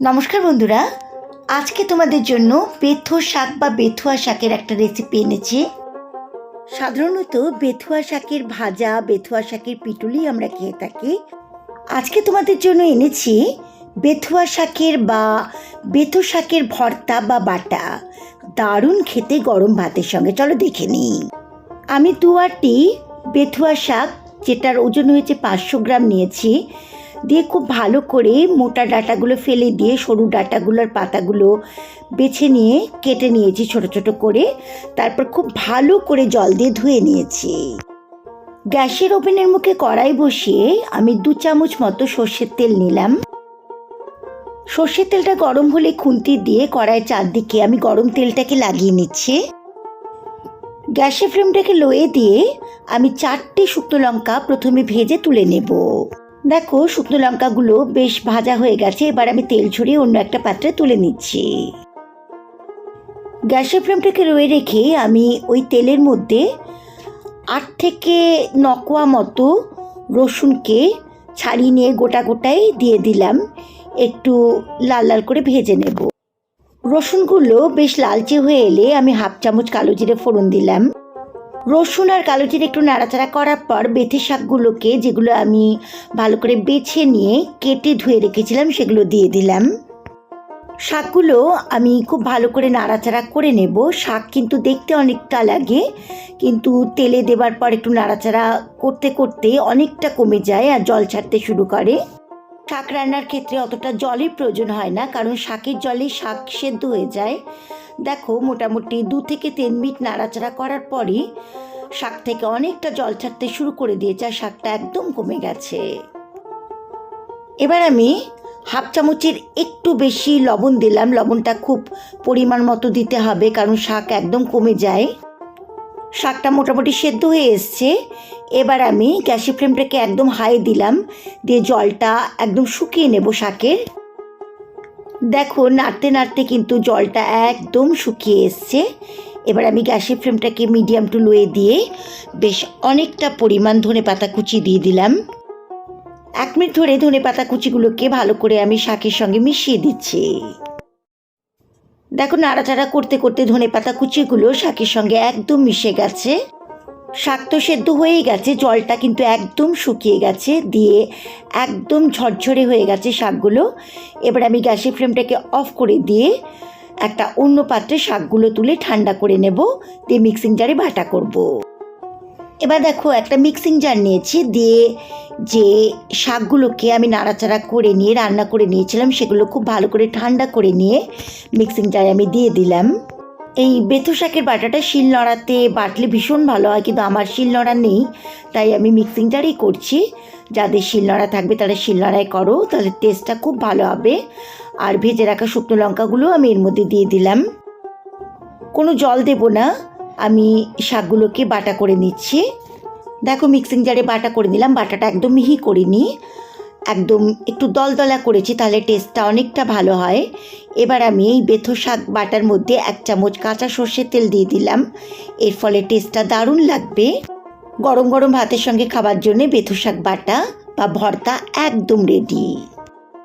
নমস্কার বন্ধুরা। আজকে তোমাদের জন্য বেথো শাক বা বেথুয়া শাকের একটা রেসিপি এনেছি। সাধারণত বেথুয়া শাকের ভাজা, বেথুয়া শাকের পিটুলি আমরা খেয়ে থাকি। আজকে তোমাদের জন্য এনেছি বেথুয়া শাকের বা বেথো শাকের ভর্তা বা বাটা। দারুণ খেতে গরম ভাতের সঙ্গে। চলো দেখে নিই। আমি দুয়ারটি বেথুয়া শাক, যেটার ওজন হয়েছে পাঁচশো গ্রাম নিয়েছি। দিয়ে খুব ভালো করে মোটা ডাটাগুলো ফেলে দিয়ে সরু ডাটাগুলোর পাতাগুলো বেছে নিয়ে কেটে নিয়েছি ছোট ছোট করে। তারপর খুব ভালো করে জল দিয়ে ধুয়ে নিয়েছি। গ্যাসের ওভেনের মুখে কড়াই বসিয়ে আমি দু চামচ মতো সর্ষের তেল নিলাম। সর্ষের তেলটা গরম হলে খুন্তি দিয়ে কড়াইয়ের চারদিকে আমি গরম তেলটাকে লাগিয়ে নিচ্ছি। গ্যাসের ফ্লেমটাকে লোয়ে দিয়ে আমি চারটে শুকনো লঙ্কা প্রথমে ভেজে তুলে নেব। দেখো, শুকনো লঙ্কাগুলো বেশ ভাজা হয়ে গেছে, এবার আমি তেল ছড়িয়ে অন্য একটা পাত্রে তুলে নিচ্ছি। গ্যাসের ফ্লেমটাকে রয়ে রেখে আমি ওই তেলের মধ্যে আট থেকে নকোয়া মতো রসুনকে ছাড়িয়ে নিয়ে গোটা গোটাই দিয়ে দিলাম। একটু লাল লাল করে ভেজে নেব। রসুনগুলো বেশ লালচে হয়ে এলে আমি হাফ চামচ কালো জিরে ফোড়ন দিলাম। রসুন আর কালো জিরে একটু নাড়াচাড়া করার পর বেথে শাকগুলোকে যেগুলো আমি ভালো করে বেছে নিয়ে কেটে ধুয়ে রেখেছিলাম, সেগুলো দিয়ে দিলাম। শাকগুলো আমি খুব ভালো করে নাড়াচাড়া করে নেব। শাক কিন্তু দেখতে অনেকটা লাগে, কিন্তু তেলে দেবার পর একটু নাড়াচাড়া করতে করতে অনেকটা কমে যায় আর জল ছাড়তে শুরু করে। শাক রান্নার ক্ষেত্রে অতটা জলের প্রয়োজন হয় না, কারণ শাকের জলে শাক সেদ্ধ হয়ে যায়। দেখো মোটামুটি দু থেকে তিন মিনিট নাড়াচাড়া করার পরই শাক থেকে অনেকটা জল ছাড়তে শুরু করে দিয়েছে আর শাকটা একদম কমে গেছে। এবার আমি হাফ চামচের একটু বেশি লবণ দিলাম। লবণটা খুব পরিমাণ মতো দিতে হবে কারণ শাক একদম কমে যায়। শাকটা মোটামুটি সেদ্ধ হয়ে এসছে। এবার আমি গ্যাসের ফ্লেমটাকে একদম হাই দিলাম। দিয়ে জলটা একদম শুকিয়ে নেব শাকের। দেখো, নাড়তে নাড়তে কিন্তু জলটা একদম শুকিয়ে এসছে। এবার আমি গ্যাসের ফ্লেমটাকে মিডিয়াম টু লোয়ে দিয়ে বেশ অনেকটা পরিমাণ ধনে পাতা কুচি দিয়ে দিলাম। এক মিনিট ধরে ধনে পাতা কুচিগুলোকে ভালো করে আমি শাকের সঙ্গে মিশিয়ে দিচ্ছি। দেখো, নাড়াচাড়া করতে করতে ধনে পাতা কুচিগুলো শাকের সঙ্গে একদম মিশে গেছে। শাক তো সেদ্ধ হয়েই গেছে, জলটা কিন্তু একদম শুকিয়ে গেছে, দিয়ে একদম ঝরঝরে হয়ে গেছে শাকগুলো এবার আমি গ্যাসের ফ্লেমটাকে অফ করে দিয়ে একটা অন্য পাত্রে শাকগুলো তুলে ঠান্ডা করে নেব, দিয়ে মিক্সিং জারে বাটা করব। এবার দেখো, একটা মিক্সিং জার নিয়েছি, দিয়ে যে শাকগুলোকে আমি নাড়াচাড়া করে নিয়ে, রান্না করে নিয়েছিলাম, সেগুলো খুব ভালো করে ঠান্ডা করে নিয়ে মিক্সিং জারে আমি দিয়ে দিলাম এই বেথু শাকের বাটাটা শিল নড়াতে বাটলে ভীষণ ভালো হয়, কিন্তু আমার শিল নড়া নেই, তাই আমি মিক্সিং জারেই করছি। যাদের শিল নড়া থাকবে তারা শিল নড়াই করো তাহলে টেস্টটা খুব ভালো হবে। আর ভেজে রাখা শুকনো লঙ্কাগুলো আমি এর মধ্যে দিয়ে দিলাম। কোনো জল দেব না, আমি শাকগুলোকে বাটা করে নিচ্ছি। দেখো মিক্সিং জারে বাটা করে নিলাম, বাটাটা একদম মিহি করিনি। একদম একটু দলদলা করেছি তাহলে টেস্টটা অনেকটা ভালো হয়। এবার আমি এই বেথো শাক বাটার মধ্যে এক চামচ কাঁচা সর্ষের তেল দিয়ে দিলাম। এর ফলে টেস্টটা দারুণ লাগবে। গরম গরম ভাতের সঙ্গে খাবার জন্যে বেথো শাক বাটা বা ভর্তা একদম রেডি